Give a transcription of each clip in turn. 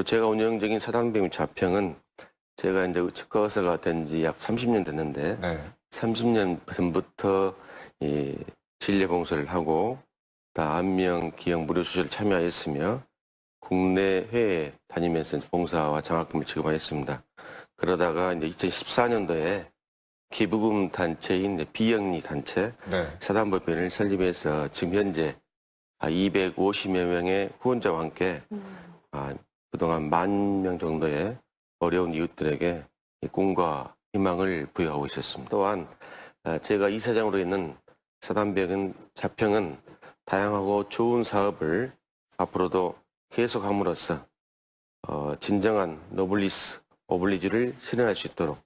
또 제가 운영적인 사단병 자평은 제가 이제 측과 의사가 된 지 약 30년 됐는데 네. 30년 전부터 이 진료 봉사를 하고 다 안명 기형 무료 수술 참여하였으며 국내 회에 다니면서 봉사와 장학금을 지급하였습니다. 그러다가 이제 2014년도에 기부금 단체인 비영리 단체 네. 사단법인을 설립해서 지금 현재 250여 명의 후원자와 함께 아, 그동안 만 명 정도의 어려운 이웃들에게 이 꿈과 희망을 부여하고 있었습니다. 또한 아, 제가 이사장으로 있는 사단병은 자평은 다양하고 좋은 사업을 앞으로도 계속함으로써 어, 진정한 노블리스 오블리주를 실현할 수 있도록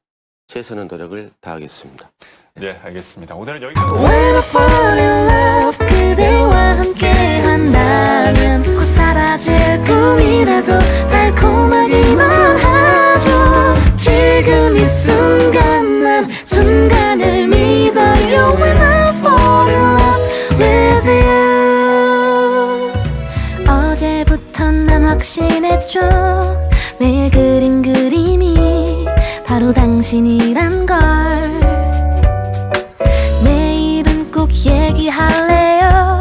최선의 노력을 다하겠습니다. 네, 알겠습니다. 오늘은 여기까지. 확신했죠 매일 그린 그림이 바로 당신이란 걸. 내일은 꼭 얘기할래요.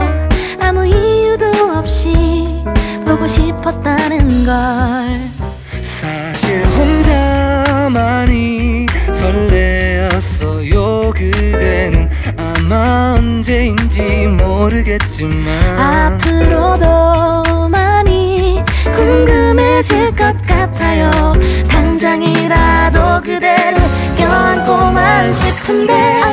아무 이유도 없이 보고 싶었다는 걸. 사실 혼자만이 설레었어요. 그대는 아마 언제인지 모르겠지만 앞으로도 궁금해질 것 같아요. 당장이라도 그대를 껴안고만 싶은데 I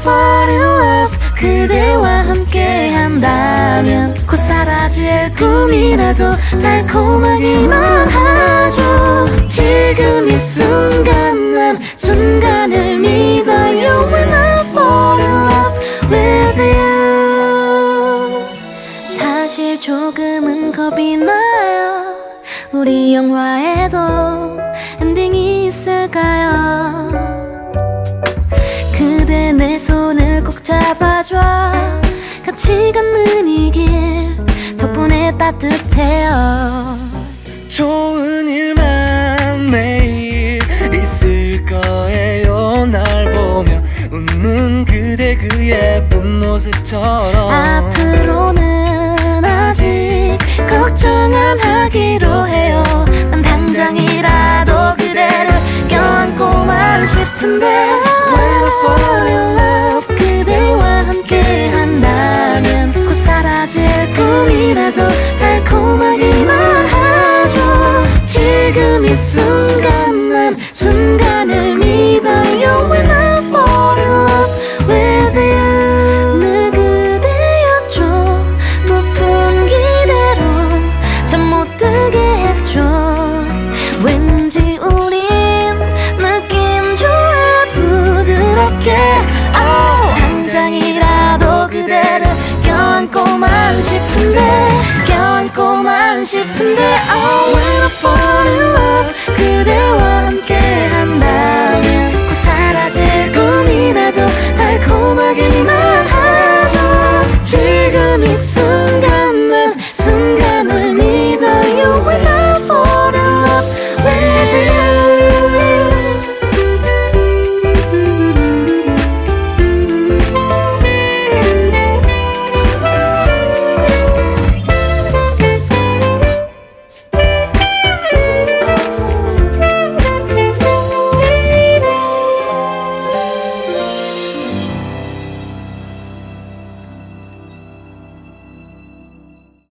fall in love 그대와 함께 한다면 곧 사라질 꿈이라도 달콤하기만 하죠. 지금 이 순간 난 순간을 믿어요. When I fall in love with you. 사실 조금은 겁이 나요 우리 영화에도 엔딩이 있을까요? 그대 내 손을 꼭 잡아줘. 같이 걷는 이 길 덕분에 따뜻해요. 좋은 일만 매일 있을 거예요. 날 보며 웃는 그대 그 예쁜 모습처럼. 앞으로는 아직 걱정 안 하기로 해 싶은데 When I fall in love 그대와 함께 한다면 곧 사라질 꿈이라도 달콤하기만 하죠. 지금 이 순간 껴안고만 싶은데 껴안고만 싶은데 oh, I fall in love